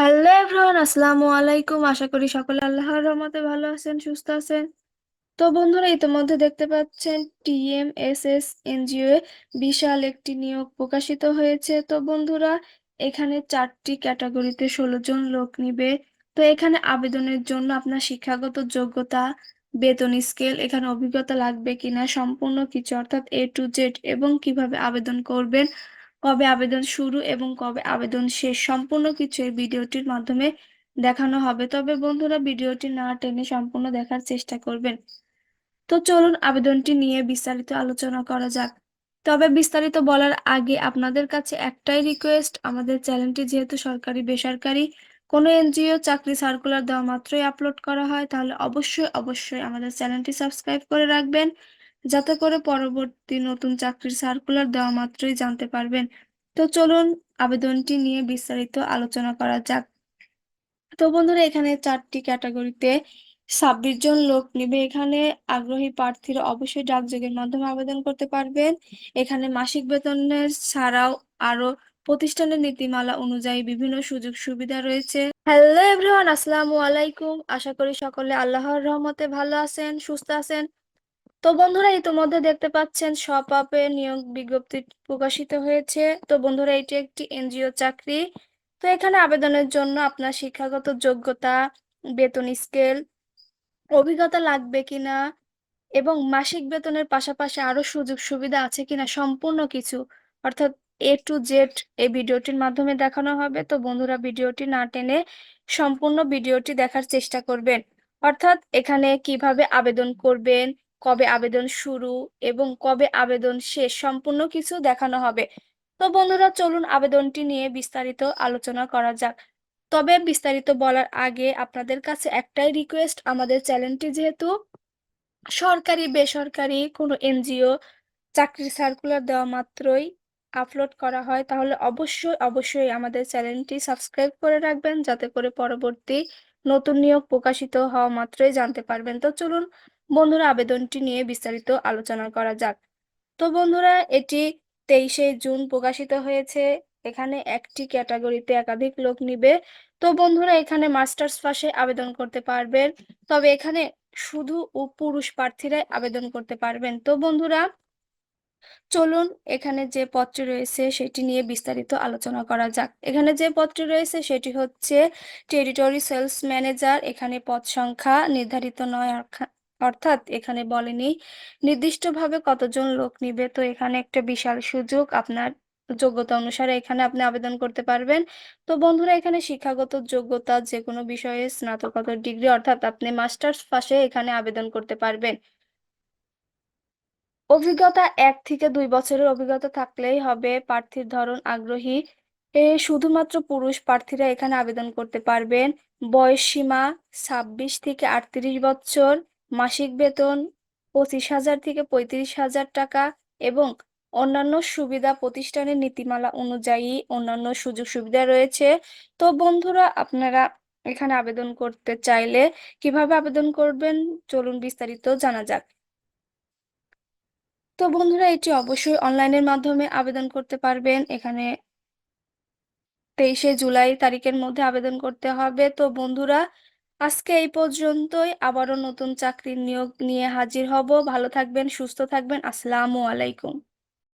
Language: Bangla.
হ্যালো এভরিওয়ান আসসালামু আলাইকুম আশা করি সকলে আল্লাহর রহমতে ভালো আছেন, সুস্থ আছেন। তো বন্ধুরা, ইতিমধ্যে দেখতে পাচ্ছেন টিএমএসএস এনজিও এ বিশাল একটি নিয়োগ প্রকাশিত হয়েছে। তো বন্ধুরা, এখানে চারটি ক্যাটাগরিতে ষোলো জন লোক নিবে। তো এখানে আবেদনের জন্য আপনার শিক্ষাগত যোগ্যতা, বেতন স্কেল, এখানে অভিজ্ঞতা লাগবে কিনা, সম্পূর্ণ কিছু, অর্থাৎ এ টু জেড এবং কীভাবে আবেদন করবেন কবে আবেদন শুরু এবং কবে আবেদন শেষ সম্পূর্ণ কিছু এই ভিডিওটির মাধ্যমে দেখানো হবে। তবে বন্ধুরা, ভিডিওটি না টেনে সম্পূর্ণ দেখার চেষ্টা করবেন। তো চলুন আবেদনটি নিয়ে বিস্তারিত আলোচনা করা যাক। তবে বিস্তারিত বলার আগে আপনাদের কাছে একটাই রিকোয়েস্ট আমাদের চ্যানেলটি যেহেতু সরকারি, বেসরকারি, কোনো এনজিও চাকরি সার্কুলার দেওয়া মাত্রই আপলোড করা হয়, তাহলে অবশ্যই অবশ্যই আমাদের চ্যানেলটি সাবস্ক্রাইব করে রাখবেন। যাতে করে পরবর্তী নতুন চাকরির সার্কুলার দেওয়া মাত্রই জানতে পারবেন। তো চলুন আবেদনটি নিয়ে বিস্তারিত আলোচনা করা যাক। তো বন্ধুরা, এখানে চারটি ক্যাটাগরিতে ছাব্বিশ জন লোক নিবে। এখানে আগ্রহী প্রার্থীরা অবশ্যই ডাকযোগের মাধ্যমে আবেদন করতে পারবেন। এখানে মাসিক বেতনের ছাড়াও আরও প্রতিষ্ঠানের নীতিমালা অনুযায়ী বিভিন্ন সুযোগ সুবিধা রয়েছে। হ্যালো এভরিওয়ান আসসালামু আলাইকুম। আশা করি সকলে আল্লাহর রহমতে ভালো আছেন, সুস্থ আছেন। তো বন্ধুরা ইতিমধ্যে দেখতে পাচ্ছেন সপাপে নিয়োগ বিজ্ঞপ্তি প্রকাশিত হয়েছে। তো বন্ধুরা এটি একটি এনজিও চাকরি। তো এখানে আবেদনের জন্য আপনার শিক্ষাগত যোগ্যতা, বেতন স্কেল, অভিজ্ঞতা লাগবে কিনা এবং মাসিক বেতনের পাশাপাশি আরও সুযোগ সুবিধা আছে কিনা সম্পূর্ণ কিছু, অর্থাৎ এ টু জেড এই ভিডিওটির মাধ্যমে দেখানো হবে। তো বন্ধুরা ভিডিওটি না টেনে সম্পূর্ণ ভিডিওটি দেখার চেষ্টা করবেন। অর্থাৎ এখানে কীভাবে আবেদন করবেন কবে আবেদন শুরু এবং কবে আবেদন শেষ সম্পূর্ণ কিছু দেখানো হবে। তো বন্ধুরা, চলুন আবেদনটি নিয়ে বিস্তারিত আলোচনা করা যাক। তবে বিস্তারিত বলার আগে আপনাদের কাছে একটাই রিকোয়েস্ট আমাদের চ্যানেলটি যেহেতু সরকারি, বেসরকারি, কোনো এনজিও, চাকরির সার্কুলার দেওয়া মাত্রই আপলোড করা হয়, তাহলে অবশ্যই অবশ্যই আমাদের চ্যানেলটি সাবস্ক্রাইব করে রাখবেন, যাতে করে পরবর্তী নতুন নিয়োগ প্রকাশিত হওয়া মাত্রই জানতে পারবেন। তো চলুন বন্ধুরা আবেদনটি নিয়ে বিস্তারিত আলোচনা করা যাক। তো বন্ধুরা, এটি তেইশে জুন প্রকাশিত হয়েছে। এখানে একটি ক্যাটাগরিতে একাধিক লোক নিবে। তো বন্ধুরা, এখানে মাস্টার্স পাশে আবেদন করতে পারবেন। তবে এখানে শুধু ও পুরুষ প্রার্থীরাই আবেদন করতে পারবেন। তো বন্ধুরা চলুন এখানে যে পদটি রয়েছে সেটি নিয়ে বিস্তারিত আলোচনা করা যাক। এখানে যে পদটি রয়েছে সেটি হচ্ছে টেরিটরি সেলস ম্যানেজার। এখানে পদ সংখ্যা নির্ধারিত নয় অর্থাৎ এখানে বলেনি নির্দিষ্টভাবে কতজন লোক নিবে। তো এখানে একটা বিশাল সুযোগ। আপনার যোগ্যতা অনুসারে এখানে আপনি আবেদন করতে পারবেন। তো বন্ধুরা, এখানে শিক্ষাগত যোগ্যতা যে কোনো বিষয়ে স্নাতকোত্তর ডিগ্রি অর্থাৎ আপনি মাস্টার্স পাশে এখানে আবেদন করতে পারবেন। অভিজ্ঞতা এক থেকে দুই বছরের অভিজ্ঞতা থাকলেই হবে। প্রার্থীর ধরন আগ্রহী। এ, শুধুমাত্র পুরুষ প্রার্থীরা এখানে আবেদন করতে পারবেন। বয়স সীমা ছাব্বিশ থেকে আটত্রিশ বছর, মাসিক বেতন পঁচিশ হাজার থেকে পঁয়ত্রিশ হাজার টাকা এবং অন্যান্য সুবিধা প্রতিষ্ঠানের নীতিমালা অনুযায়ী অন্যান্য সুযোগ সুবিধা রয়েছে। তো বন্ধুরা, আপনারা এখানে আবেদন করতে চাইলে কীভাবে আবেদন করবেন? চলুন বিস্তারিত জানা যাক। তো বন্ধুরা এটি অবশ্যই অনলাইনের মাধ্যমে আবেদন করতে পারবেন। এখানে তেইশে জুলাই তারিখের মধ্যে আবেদন করতে হবে। তো বন্ধুরা, আজকে এই পর্যন্তই। আবারও নতুন চাকরির নিয়োগ নিয়ে হাজির হব। ভালো থাকবেন, সুস্থ থাকবেন। আসসালামু আলাইকুম।